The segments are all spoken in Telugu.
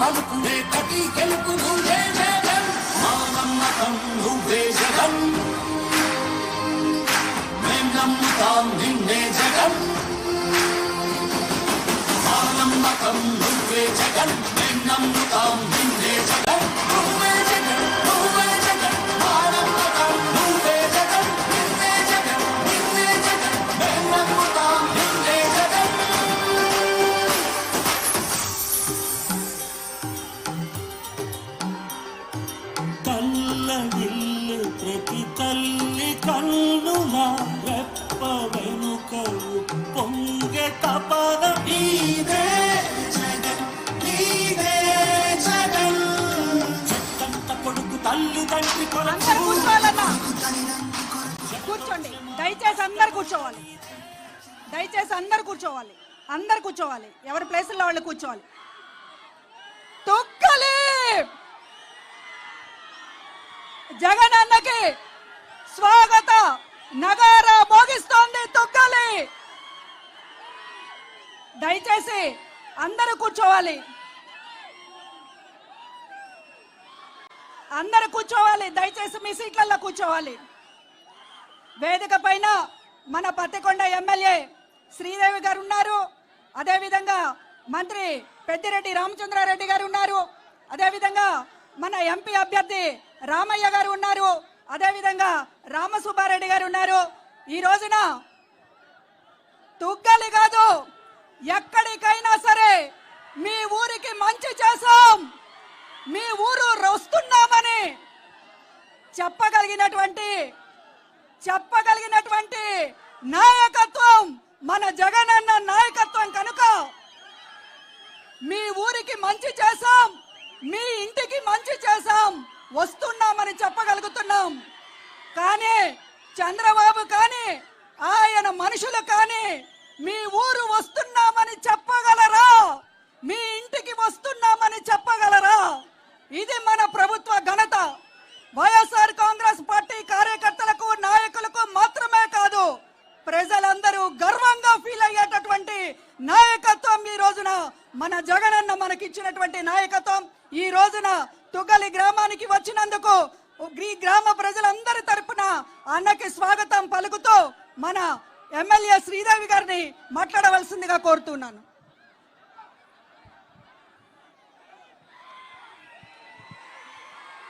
మలుపునే కటి గెలుపు నువ్వే జగన్. మా నమ్మకం నువ్వే జగన్. మేం నమ్ముతాం నిన్నే జగం మా నమ్మకం నువ్వే జగం మేం నమ్ముతాం నిన్నే రెప్ప వెనుక పొంగె తపన నీదే జగన్ నీదే జగన్ చెట్టంత కొడుకు తల్లి తండ్రి అందరు కొరకు కూర్చోవాలన్నా కూర్చోండి దయచేసి అందరు కూర్చోవాలి దయచేసి అందరు కూర్చోవాలి అందరు కూర్చోవాలి ఎవరి ప్లేసుల్లో వాళ్ళు కూర్చోవాలి తొక్కలే! జగన్ అన్నకి నగార మోగిస్తోంది తొక్కాలి. దయచేసి అందరూ కూర్చోవాలి. అందరూ కూర్చోవాలి దయచేసి మీ సీట్లలో కూర్చోవాలి. వేదిక పైన మన పత్తికొండ ఎమ్మెల్యే శ్రీదేవి గారు ఉన్నారు. అదేవిధంగా మంత్రి పెద్దిరెడ్డి రామచంద్రారెడ్డి గారు ఉన్నారు. అదేవిధంగా మన ఎంపీ అభ్యర్థి రామయ్య గారు ఉన్నారు. అదేవిధంగా రామసుబ్బారెడ్డి గారు ఉన్నారు. ఈ రోజున తుగ్గలి కాదు ఎక్కడికైనా సరే మీ ఊరికి మంచి చేసాం మీ ఊరు వస్తున్నామని చెప్పగలిగినటువంటి చెప్పగలిగినటువంటి నాయకత్వం మన జగనన్న నాయకత్వం కనుక మీ ఊరికి మంచి చేసాం మీ ఇంటికి మంచి చేసాం వస్తున్నామని చెప్పగలుగుతున్నాం. కానీ చంద్రబాబు కానీ ఆయన మనుషులు కానీ మీ ఊరు వస్తున్నామని చెప్పగలరా? మీ ఇంటికి వస్తున్నామని చెప్పగలరా? ఇది మన ప్రభుత్వ ఘనత. వైఎస్ఆర్ కాంగ్రెస్ పార్టీ కార్యకర్తలకు నాయకులకు మాత్రమే కాదు ప్రజలందరూ గర్వంగా ఫీల్ అయ్యేటటువంటి నాయకత్వం ఈ రోజున. మన జగనన్న మనకిచ్చినటువంటి నాయకత్వం ఈ రోజున తుగలి గ్రామానికి వచ్చినందుకు ఈ గ్రామ ప్రజలందరి తరపున అన్నకి స్వాగతం పలుకుతూ మన ఎమ్మెల్యే శ్రీదేవి గారిని మాట్లాడవలసిందిగా కోరుతున్నాను.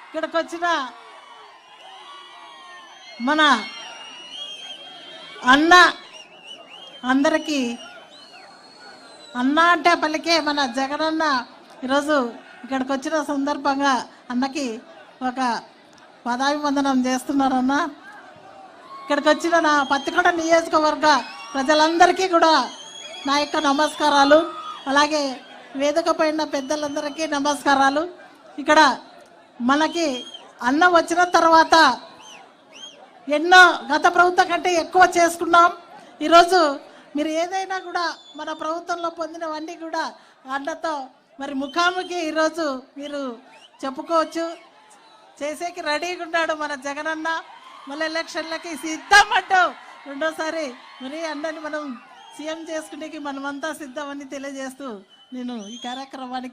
ఇక్కడికి వచ్చిన మన అన్న అందరికీ అన్న అంటే పలికే మన జగనన్న ఈరోజు ఇక్కడికి వచ్చిన సందర్భంగా అన్నకి ఒక పదాభివందనం చేస్తున్నారన్న. ఇక్కడికి వచ్చిన నా పత్తికొండ నియోజకవర్గ ప్రజలందరికీ కూడా నా యొక్క నమస్కారాలు. అలాగే వేదిక పైన పెద్దలందరికీ నమస్కారాలు. ఇక్కడ మనకి అన్న వచ్చిన తర్వాత ఎన్నో గత ప్రభుత్వం కంటే ఎక్కువ చేసుకున్నాం. ఈరోజు మీరు ఏదైనా కూడా మన ప్రభుత్వంలో పొందినవన్నీ కూడా అన్నతో మరి ముఖాముఖి ఈరోజు మీరు చెప్పుకోవచ్చు. చేసేకి రెడీగా ఉన్నాడు మన జగనన్న. మళ్ళీ ఎలక్షన్లకి సిద్ధం అంటూ రెండోసారి మరి అన్నని మనం సీఎం చేసుకునేకి మనమంతా సిద్ధమని తెలియజేస్తూ నేను ఈ కార్యక్రమానికి